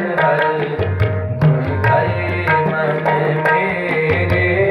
ਹਰ ਹਰ ਗੁਣ ਗਾਏ ਮਨ ਮੇਰੇ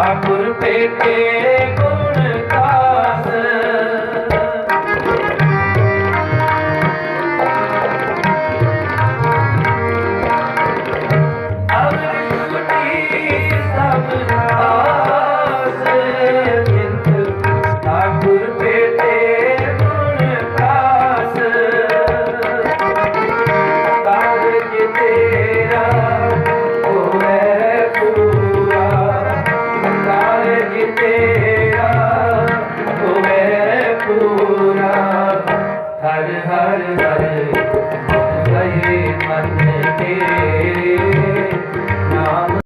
ਅਮਰ ਛੁਟੀ ਹਰ ਹਰ ਹਰੇ ਸਹੀ ਮਨ।